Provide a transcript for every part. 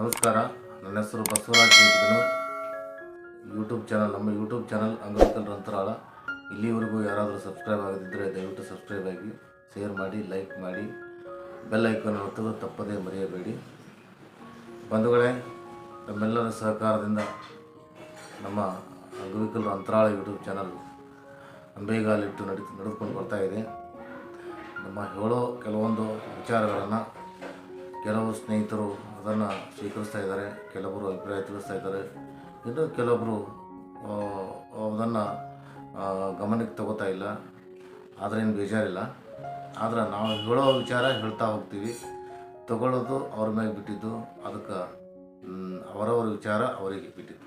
ನಮಸ್ಕಾರ. ನನ್ನ ಹೆಸರು ಬಸವರಾಜ್ ಜೇಡಿಗನು ಯೂಟ್ಯೂಬ್ ಚಾನಲ್ ನಮ್ಮ ಯೂಟ್ಯೂಬ್ ಚಾನಲ್ ಅಂಗವಿಕಲರ ಅಂತರಾಳ ಇಲ್ಲಿವರೆಗೂ ಯಾರಾದರೂ ಸಬ್ಸ್ಕ್ರೈಬ್ ಆಗದಿದ್ದರೆ ದಯವಿಟ್ಟು ಸಬ್ಸ್ಕ್ರೈಬ್ ಆಗಿ ಶೇರ್ ಮಾಡಿ ಲೈಕ್ ಮಾಡಿ. ಬೆಲ್ ಐಕನ್ ಒತ್ತಲು ತಪ್ಪದೇ ಮರೆಯಬೇಡಿ. ಬಂಧುಗಳೇ ತಮ್ಮೆಲ್ಲರ ಸಹಕಾರದಿಂದ ನಮ್ಮ ಅಂಗವಿಕಲರ ಅಂತರಾಳ ಯೂಟ್ಯೂಬ್ ಚಾನಲ್ ಅಂಬೇಗಾಲಿಟ್ಟು ನಡಿ ನಡೆದುಕೊಂಡು ಬರ್ತಾ ಇದೆ. ನಮ್ಮ ಹೇಳೋ ಕೆಲವೊಂದು ವಿಚಾರಗಳನ್ನು ಕೆಲವು ಸ್ನೇಹಿತರು ಅದನ್ನು ಸ್ವೀಕರಿಸ್ತಾ ಇದ್ದಾರೆ, ಕೆಲವರು ಅಭಿಪ್ರಾಯ ತಿಳಿಸ್ತಾ ಇದ್ದಾರೆ. ಇನ್ನು ಕೆಲವೊಬ್ಬರು ಅದನ್ನು ಗಮನಕ್ಕೆ ತಗೋತಾ ಇಲ್ಲ. ಆದ್ರೇನು ಬೇಜಾರಿಲ್ಲ. ಆದರೆ ನಾವು ಹೇಳೋ ವಿಚಾರ ಹೇಳ್ತಾ ಹೋಗ್ತೀವಿ. ತಗೊಳ್ಳೋದು ಅವ್ರ ಮೇಲೆ ಬಿಟ್ಟಿದ್ದು, ಅದಕ್ಕೆ ಅವರವರ ವಿಚಾರ ಅವರಿಗೆ ಬಿಟ್ಟಿದ್ದು.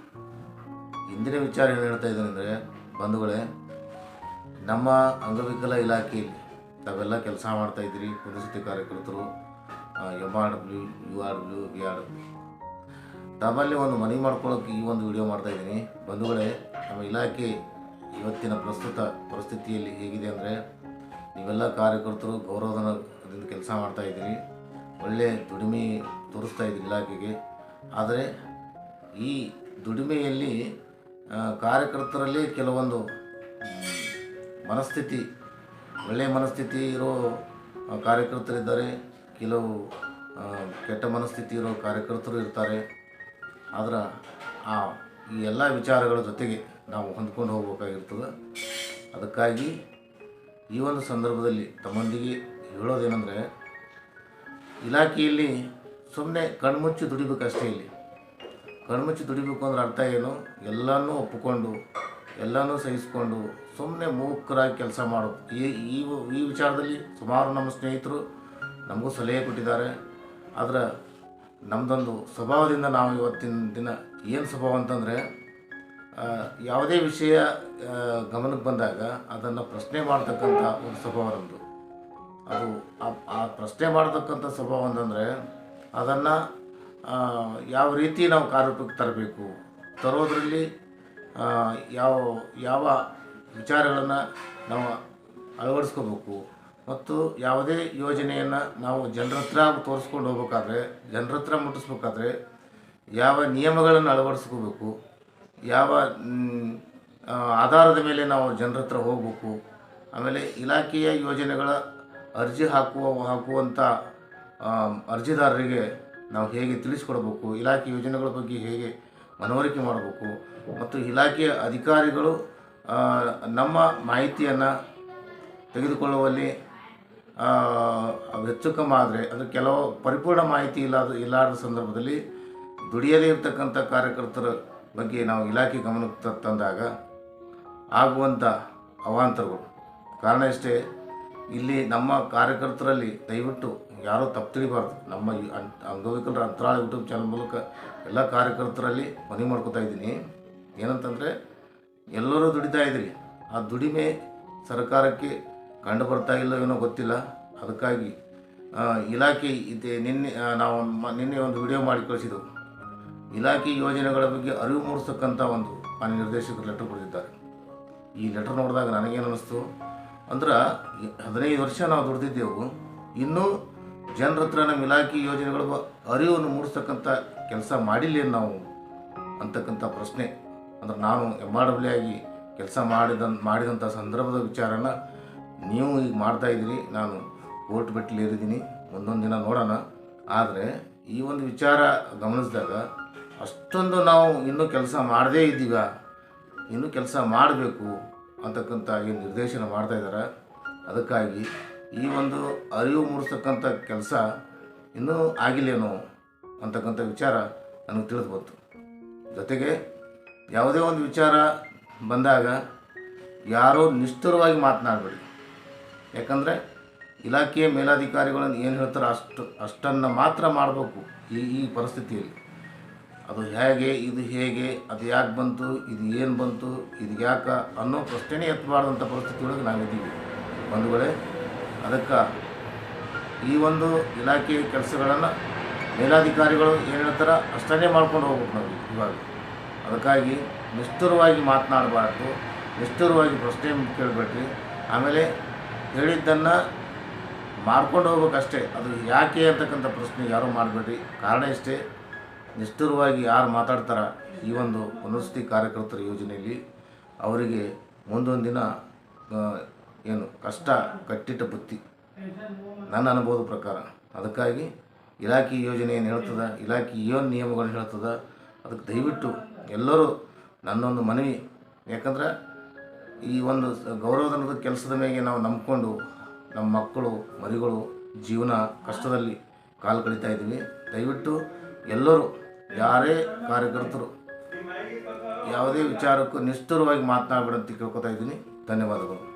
ಹಿಂದಿನ ವಿಚಾರ ಏನು ಹೇಳ್ತಾ ಇದ್ದೀನಿ ಅಂದರೆ, ಬಂಧುಗಳೇ, ನಮ್ಮ ಅಂಗವಿಕಲ ಇಲಾಖೆಯಲ್ಲಿ ತಾವೆಲ್ಲ ಕೆಲಸ ಮಾಡ್ತಾಯಿದ್ದೀರಿ ಪುನರ್ವಸತಿ ಕಾರ್ಯಕರ್ತರು. M R W U R W B R W ತಮ್ಮಲ್ಲಿ ಒಂದು ಮನವಿ ಮಾಡ್ಕೊಳ್ಳೋಕೆ ಈ ಒಂದು ವಿಡಿಯೋ ಮಾಡ್ತಾ ಇದ್ದೀನಿ. ಬಂಧುಗಳೇ, ನಮ್ಮ ಇಲಾಖೆ ಇವತ್ತಿನ ಪ್ರಸ್ತುತ ಪರಿಸ್ಥಿತಿಯಲ್ಲಿ ಹೇಗಿದೆ ಅಂದರೆ ನೀವೆಲ್ಲ ಕಾರ್ಯಕರ್ತರು ಗೌರವಧನದಿಂದ ಕೆಲಸ ಮಾಡ್ತಾ ಇದ್ದೀರಿ. ಒಳ್ಳೆ ದುಡಿಮೆ ತೋರಿಸ್ತಾ ಇದ್ದೀರಿ ಇಲಾಖೆಗೆ. ಆದರೆ ಈ ದುಡಿಮೆಯಲ್ಲಿ ಕಾರ್ಯಕರ್ತರಲ್ಲಿ ಕೆಲವೊಂದು ಮನಸ್ಥಿತಿ ಒಳ್ಳೆಯ ಮನಸ್ಥಿತಿ ಇರೋ ಕಾರ್ಯಕರ್ತರಿದ್ದಾರೆ. ಕೆಲವು ಕೆಟ್ಟ ಮನಸ್ಥಿತಿ ಇರೋ ಕಾರ್ಯಕರ್ತರು ಇರ್ತಾರೆ. ಆದ್ರೆ, ಆ, ಈ ಎಲ್ಲ ವಿಚಾರಗಳ ಜೊತೆಗೆ ನಾವು ಹೊಂದ್ಕೊಂಡು ಹೋಗ್ಬೇಕಾಗಿರ್ತದೆ. ಅದಕ್ಕಾಗಿ ಈ ಒಂದು ಸಂದರ್ಭದಲ್ಲಿ ತಮ್ಮೊಂದಿಗೆ ಹೇಳೋದೇನೆಂದರೆ, ಇಲಾಖೆಯಲ್ಲಿ ಸುಮ್ಮನೆ ಕಣ್ಮುಚ್ಚಿ ದುಡಿಬೇಕಷ್ಟೇ ಇಲ್ಲಿ. ಕಣ್ಮುಚ್ಚಿ ದುಡಿಬೇಕು ಅಂದ್ರೆ ಅರ್ಥ ಏನು? ಎಲ್ಲನೂ ಒಪ್ಪಿಕೊಂಡು, ಎಲ್ಲನೂ ಸಹಿಸ್ಕೊಂಡು ಸುಮ್ಮನೆ ಮೂಕರಾಗಿ ಕೆಲಸ ಮಾಡೋದು. ಈ ಈ ವಿಚಾರದಲ್ಲಿ ಸುಮಾರು ನಮ್ಮ ಸ್ನೇಹಿತರು ನಮಗೂ ಸಲಹೆ ಕೊಟ್ಟಿದ್ದಾರೆ. ಆದರೆ ನಮ್ಮದೊಂದು ಸ್ವಭಾವದಿಂದ ನಾವು ಇವತ್ತಿನ ದಿನ ಏನು ಸ್ವಭಾವ ಅಂತಂದರೆ ಯಾವುದೇ ವಿಷಯ ಗಮನಕ್ಕೆ ಬಂದಾಗ ಅದನ್ನು ಪ್ರಶ್ನೆ ಮಾಡ್ತಕ್ಕಂಥ ಒಂದು ಸ್ವಭಾವ ನಮ್ಮದು ಅದು ಆ ಪ್ರಶ್ನೆ ಮಾಡ್ತಕ್ಕಂಥ ಸ್ವಭಾವ ಅಂತಂದರೆ, ಅದನ್ನು ಯಾವ ರೀತಿ ನಾವು ಕಾರ್ಯರೂಪಕ್ಕೆ ತರಬೇಕು, ತರೋದರಲ್ಲಿ ಯಾವ ಯಾವ ವಿಚಾರಗಳನ್ನು ನಾವು ಅಳವಡಿಸ್ಕೋಬೇಕು ಮತ್ತು ಯಾವುದೇ ಯೋಜನೆಯನ್ನು ನಾವು ಜನರ ಹತ್ರ ತೋರಿಸ್ಕೊಂಡು ಹೋಗ್ಬೇಕಾದ್ರೆ, ಜನರ ಹತ್ರ ಮುಟ್ಟಿಸ್ಬೇಕಾದ್ರೆ ಯಾವ ನಿಯಮಗಳನ್ನು ಅಳವಡಿಸ್ಕೋಬೇಕು, ಯಾವ ಆಧಾರದ ಮೇಲೆ ನಾವು ಜನರ ಹತ್ರ ಹೋಗಬೇಕು, ಆಮೇಲೆ ಇಲಾಖೆಯ ಯೋಜನೆಗಳ ಅರ್ಜಿ ಹಾಕುವ ಹಾಕುವಂಥ ಅರ್ಜಿದಾರರಿಗೆ ನಾವು ಹೇಗೆ ತಿಳಿಸ್ಕೊಡ್ಬೇಕು, ಇಲಾಖೆ ಯೋಜನೆಗಳ ಬಗ್ಗೆ ಹೇಗೆ ಮನವರಿಕೆ ಮಾಡಬೇಕು, ಮತ್ತು ಇಲಾಖೆಯ ಅಧಿಕಾರಿಗಳು ನಮ್ಮ ಮಾಹಿತಿಯನ್ನು ತೆಗೆದುಕೊಳ್ಳುವಲ್ಲಿ ಹೆಚ್ಚು ಕಮ್ಮಿ ಆದರೆ ಅದು ಕೆಲವು ಪರಿಪೂರ್ಣ ಮಾಹಿತಿ ಇಲ್ಲದ ಇಲ್ಲಾರದ ಸಂದರ್ಭದಲ್ಲಿ ದುಡಿಯದೇ ಇರತಕ್ಕಂಥ ಕಾರ್ಯಕರ್ತರ ಬಗ್ಗೆ ನಾವು ಇಲಾಖೆ ಗಮನಕ್ಕೆ ತಂದಾಗ ಆಗುವಂಥ ಅವಾಂತರಗಳು. ಕಾರಣ ಇಷ್ಟೇ, ಇಲ್ಲಿ ನಮ್ಮ ಕಾರ್ಯಕರ್ತರಲ್ಲಿ ದಯವಿಟ್ಟು ಯಾರೂ ತಪ್ಪು ತಿಳಿಬಾರ್ದು. ನಮ್ಮ ಅಂಗವಿಕಲರ ಅಂತರಾಳ ಯೂಟ್ಯೂಬ್ ಚಾನಲ್ ಮೂಲಕ ಎಲ್ಲ ಕಾರ್ಯಕರ್ತರಲ್ಲಿ ಮನವಿ ಮಾಡ್ಕೊತಾ ಇದ್ದೀನಿ. ಏನಂತಂದರೆ, ಎಲ್ಲರೂ ದುಡಿತಾ ಇದ್ದೀರಿ ಆ ದುಡಿಮೆ ಸರ್ಕಾರಕ್ಕೆ ಕಂಡು ಬರ್ತಾ ಇಲ್ಲ ಏನೋ ಗೊತ್ತಿಲ್ಲ. ಅದಕ್ಕಾಗಿ ಇಲಾಖೆ ಇದೆ, ನಿನ್ನೆ ನಾವು ನಿನ್ನೆ ಒಂದು ವಿಡಿಯೋ ಮಾಡಿ ಕಳಿಸಿದೆವು ಇಲಾಖೆ ಯೋಜನೆಗಳ ಬಗ್ಗೆ ಅರಿವು ಮೂಡಿಸ್ತಕ್ಕಂಥ ಒಂದು ಮಾನ್ಯ ನಿರ್ದೇಶಕರು ಲೆಟರ್ ಬರೆದಿದ್ದಾರೆ ಈ ಲೆಟರ್ ನೋಡಿದಾಗ ನನಗೇನು ಅನ್ನಿಸ್ತು ಅಂದ್ರೆ ಹದಿನೈದು ವರ್ಷ ನಾವು ದುಡ್ದಿದ್ದೆವು. ಇನ್ನೂ ಜನರ ಹತ್ರ ನಮ್ಮ ಇಲಾಖೆ ಯೋಜನೆಗಳ ಅರಿವನ್ನು ಮೂಡಿಸ್ತಕ್ಕಂಥ ಕೆಲಸ ಮಾಡಿಲ್ಲ ನಾವು? ಅಂತಕ್ಕಂಥ ಪ್ರಶ್ನೆ. ಅಂದ್ರೆ ನಾನು ಎಂ ಆರ್ ಡಬ್ಲ್ಯೂ ಆಗಿ ಕೆಲಸ ಮಾಡಿದ ಮಾಡಿದಂಥ ಸಂದರ್ಭದ ವಿಚಾರನ ನೀವು ಈಗ ಮಾಡ್ತಾ ಇದ್ದೀರಿ, ನಾನು ಓಟ್ ಬೆಟ್ಟಲ್ಲಿ ಒಂದೊಂದು ದಿನ ನೋಡೋಣ. ಆದರೆ ಈ ಒಂದು ವಿಚಾರ ಗಮನಿಸಿದಾಗ ಅಷ್ಟೊಂದು ನಾವು ಇನ್ನೂ ಕೆಲಸ ಮಾಡದೇ ಇದ್ದೀವ ಇನ್ನೂ ಕೆಲಸ ಮಾಡಬೇಕು ಅಂತಕ್ಕಂಥ ಏನು ನಿರ್ದೇಶನ ಮಾಡ್ತಾ ಇದ್ದಾರೆ ಅದಕ್ಕಾಗಿ ಈ ಒಂದು ಅರಿವು ಮೂಡಿಸ್ತಕ್ಕಂಥ ಕೆಲಸ ಇನ್ನೂ ಆಗಿಲ್ಲೇನೋ ಅಂತಕ್ಕಂಥ ವಿಚಾರ ನನಗೆ ತಿಳಿದು ಬಂತು ಜೊತೆಗೆ ಯಾವುದೇ ಒಂದು ವಿಚಾರ ಬಂದಾಗ ಯಾರೋ ನಿಷ್ಠುರವಾಗಿ ಮಾತನಾಡಬೇಡಿ. ಯಾಕಂದರೆ ಇಲಾಖೆಯ ಮೇಲಾಧಿಕಾರಿಗಳನ್ನು ಏನು ಹೇಳ್ತಾರೆ ಅಷ್ಟು, ಅಷ್ಟನ್ನು ಮಾತ್ರ ಮಾಡಬೇಕು ಈ ಈ ಪರಿಸ್ಥಿತಿಯಲ್ಲಿ. ಅದು ಹೇಗೆ, ಇದು ಹೇಗೆ, ಅದು ಯಾಕೆ ಬಂತು, ಇದು ಏನು ಬಂತು, ಇದು ಯಾಕೆ ಅನ್ನೋ ಪ್ರಶ್ನೆನೇ ಎತ್ತಬಾರ್ದಂಥ ಪರಿಸ್ಥಿತಿ ಒಳಗೆ ನಾವಿದ್ದೀವಿ. ವೇಳೆ ಅದಕ್ಕೆ ಈ ಒಂದು ಇಲಾಖೆಯ ಕೆಲಸಗಳನ್ನು ಮೇಲಾಧಿಕಾರಿಗಳು ಏನು ಹೇಳ್ತಾರೆ ಅಷ್ಟನ್ನೇ ಮಾಡ್ಕೊಂಡು ಹೋಗ್ಬೇಕು ನಾವು ಇವಾಗ. ಅದಕ್ಕಾಗಿ ನಿಷ್ಠುರವಾಗಿ ಮಾತನಾಡಬಾರ್ದು, ನಿಷ್ಠುರವಾಗಿ ಪ್ರಶ್ನೆ ಕೇಳಬೇಡ್ರಿ. ಆಮೇಲೆ ಹೇಳಿದ್ದನ್ನು ಮಾಡ್ಕೊಂಡು ಹೋಗ್ಬೇಕಷ್ಟೇ. ಅದು ಯಾಕೆ ಅಂತಕ್ಕಂಥ ಪ್ರಶ್ನೆ ಯಾರೂ ಮಾಡಬೇಡ್ರಿ ಕಾರಣ ಇಷ್ಟೇ, ನಿಷ್ಠುರವಾಗಿ ಯಾರು ಮಾತಾಡ್ತಾರ ಈ ಒಂದು ಪುನರ್ವಸತಿ ಕಾರ್ಯಕರ್ತರ ಯೋಜನೆಯಲ್ಲಿ ಅವರಿಗೆ ಮುಂದೊಂದು ದಿನ ಏನು ಕಷ್ಟ, ಕಟ್ಟಿಟ್ಟ ಬುತ್ತಿ. ನನ್ನ ಅನುಭವದ ಪ್ರಕಾರ. ಅದಕ್ಕಾಗಿ ಇಲಾಖೆ ಯೋಜನೆ ಏನು ಹೇಳ್ತದ, ಇಲಾಖೆ ಏನು ನಿಯಮಗಳನ್ನ ಹೇಳ್ತದ, ಅದಕ್ಕೆ ದಯವಿಟ್ಟು ಎಲ್ಲರೂ ನನ್ನೊಂದು ಮನವಿ. ಯಾಕಂದ್ರೆ ಈ ಒಂದು ಗೌರವಧನದ ಕೆಲಸದ ಮೇಲೆ ನಾವು ನಂಬಿಕೊಂಡು ನಮ್ಮ ಮಕ್ಕಳು, ಮರಿಗಳು ಜೀವನ ಕಷ್ಟದಲ್ಲಿ ಕಾಲು ಕಳೀತಾ ಇದ್ದೀವಿ. ದಯವಿಟ್ಟು ಎಲ್ಲರೂ, ಯಾರೇ ಕಾರ್ಯಕರ್ತರು, ಯಾವುದೇ ವಿಚಾರಕ್ಕೂ ನಿಷ್ಠುರವಾಗಿ ಮಾತನಾಡಬೇಡ ಅಂತ ಕೇಳ್ಕೊತಾ ಇದ್ದೀನಿ. ಧನ್ಯವಾದಗಳು.